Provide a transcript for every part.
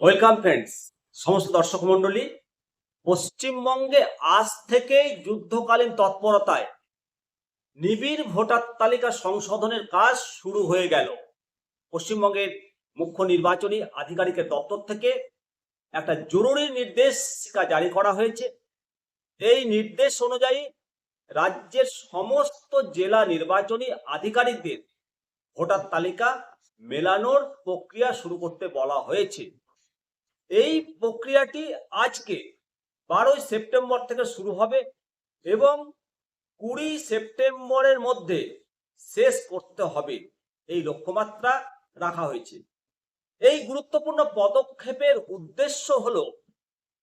Welcome friends, সমস্ত দর্শক মণ্ডলী, পশ্চিমবঙ্গে আজ থেকেই যুদ্ধকালীন তৎপরতায় নিবিড় ভোটার তালিকা সংশোধনের কাজ শুরু হয়ে গেল। পশ্চিমবঙ্গের মুখ্য নির্বাচনী আধিকারিকের দপ্তর থেকে একটা জরুরি নির্দেশিকা জারি করা হয়েছে। এই নির্দেশ অনুযায়ী রাজ্যের সমস্ত জেলা নির্বাচনী আধিকারিকদের ভোটার তালিকা মেলানোর প্রক্রিয়া শুরু করতে বলা হয়েছে। এই প্রক্রিয়াটি আজকে বারোই সেপ্টেম্বর থেকে শুরু হবে এবং কুড়ি সেপ্টেম্বরের মধ্যে শেষ করতে হবে। এই লক্ষ্যমাত্রা রাখা হয়েছে। এই গুরুত্বপূর্ণ পদক্ষেপের উদ্দেশ্য হল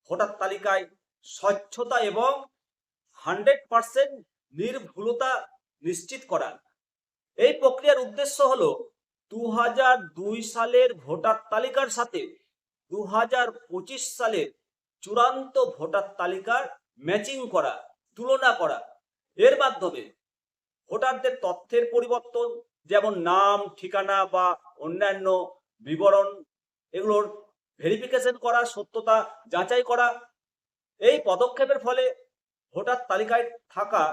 ভোটার তালিকায় স্বচ্ছতা এবং হান্ড্রেড পার্সেন্ট নির্ভুলতা নিশ্চিত করা। এই প্রক্রিয়ার উদ্দেশ্য হল দু সালের ভোটার তালিকার সাথে দু সালের চূড়ান্ত ভোটার তালিকার ম্যাচিং করা, তুলনা করা। এর মাধ্যমে ভোটারদের তথ্যের পরিবর্তন, যেমন নাম, ঠিকানা বা অন্যান্য বিবরণ, এগুলোর ভেরিফিকেশন করা, সত্যতা যাচাই করা। এই পদক্ষেপের ফলে ভোটার তালিকায় থাকা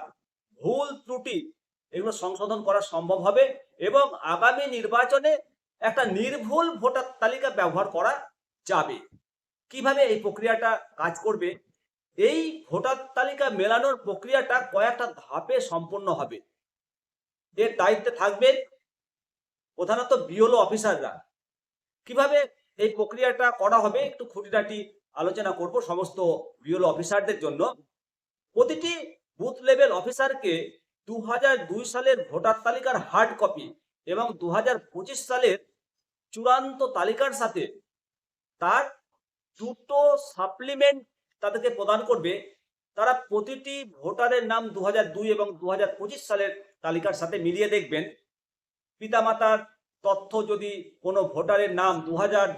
ভুল ত্রুটি এগুলো সংশোধন করা সম্ভব হবে এবং আগামী নির্বাচনে একটা নির্ভুল ভোটার তালিকা ব্যবহার করা যাবে। কীভাবে এই প্রক্রিয়াটা কাজ করবে? এই ভোটার তালিকা মেলানোর প্রক্রিয়াটা কয়েকটা ধাপে সম্পন্ন হবে। এর দায়িত্বে থাকবেন প্রধানত বিওলো অফিসাররা। কীভাবে এই প্রক্রিয়াটা করা হবে একটু খুঁটিনাটি আলোচনা করব সমস্ত বিওলো অফিসারদের জন্য। প্রতিটি বুথ লেভেল অফিসারকে দু সালের ভোটার তালিকার হার্ড কপি এবং দু সালের চূড়ান্ত তালিকার সাথে তার দুটো সাপ্লিমেন্ট তাদেরকে প্রদান করবে। তারা প্রতিটি ভোটারের নাম দু এবং দু সালের তালিকার সাথে মিলিয়ে দেখবেন। পিতামাতার তথ্য যদি কোনো ভোটারের নাম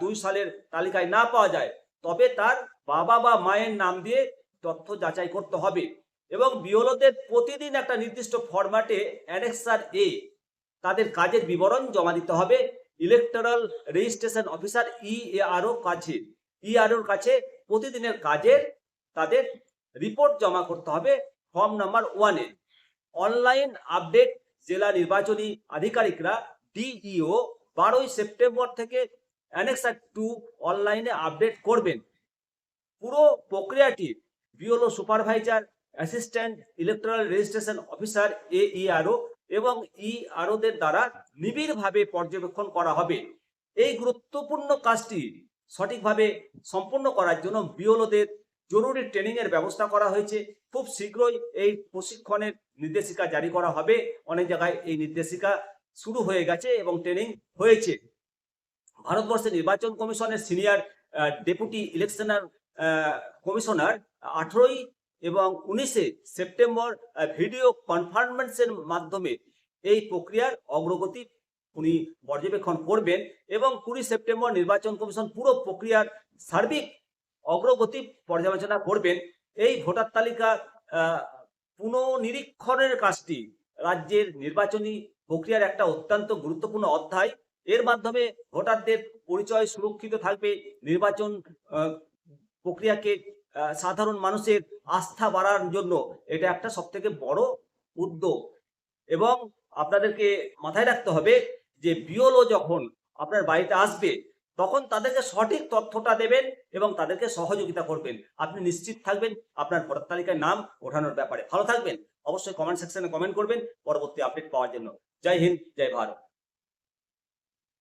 দু সালের তালিকায় না পাওয়া যায়, তবে তার বাবা বা মায়ের নাম দিয়ে তথ্য যাচাই করতে হবে এবং বিওলোদের প্রতিদিন একটা নির্দিষ্ট ফরম্যাটে অ্যানেক্সার এ তাদের কাজের বিবরণ জমা দিতে হবে। ইলেকটরাল রেজিস্ট্রেশন অফিসার ইএআরও কাছে ইআরওর কাছে প্রতিদিনের কাজের তাদের রিপোর্ট জমা করতে হবে ফর্ম নাম্বার ওয়ানে অনলাইন আপডেট জেলা নির্বাচনী আধিকারিকরা ডিইও বারোই সেপ্টেম্বর থেকে অ্যানেক্সার টু অনলাইনে আপডেট করবেন। পুরো প্রক্রিয়াটি BLO supervisor assistant electoral registration officer এ এইআরও এবং ইআরওদের দ্বারা নিবিড়ভাবে পর্যবেক্ষণ করা হবে। এই গুরুত্বপূর্ণ কাজটি সঠিকভাবে সম্পন্ন করার জন্য বিওলোদের জরুরি ট্রেনিং এর ব্যবস্থা করা হয়েছে। খুব শীঘ্রই এই প্রশিক্ষণের নির্দেশিকা জারি করা হবে। অনেক জায়গায় এই নির্দেশিকা শুরু হয়ে গেছে এবং ট্রেনিং হয়েছে। ভারতবর্ষের নির্বাচন কমিশনের সিনিয়র ডেপুটি ইলেকশনার কমিশনার আঠেরোই এবং উনিশে সেপ্টেম্বর ভিডিও কনফারেন্সের মাধ্যমে এই প্রক্রিয়ার অগ্রগতি উনি পর্যবেক্ষণ করবেন এবং কুড়ি সেপ্টেম্বর নির্বাচন কমিশন পুরো প্রক্রিয়ার সার্বিক অগ্রগতি পর্যালোচনা করবেন। এই ভোটার তালিকা পুনঃনিরীক্ষণের কাজটি রাজ্যের নির্বাচনী প্রক্রিয়ার একটা অত্যন্ত গুরুত্বপূর্ণ অধ্যায়। এর মাধ্যমে ভোটারদের পরিচয় সুরক্ষিত থাকবে। নির্বাচন প্রক্রিয়াকে সাধারণ মানুষের আস্থা বাড়ার জন্য এটা একটা সব থেকে বড় উদ্যোগ। এবং আপনাদেরকে মাথায় রাখতে হবে যে বিওলো যখন আপনার বাড়িতে আসবে, তখন তাদেরকে সঠিক তথ্যটা দেবেন এবং তাদেরকে সহযোগিতা করবেন। আপনি নিশ্চিত থাকবেন আপনার ভোটার তালিকায় নাম ওঠানোর ব্যাপারে। ভালো থাকবেন। অবশ্যই কমেন্ট সেকশনে কমেন্ট করবেন। পরবর্তী আপডেট পাওয়ার জন্য। জয় হিন্দ, জয় ভারত।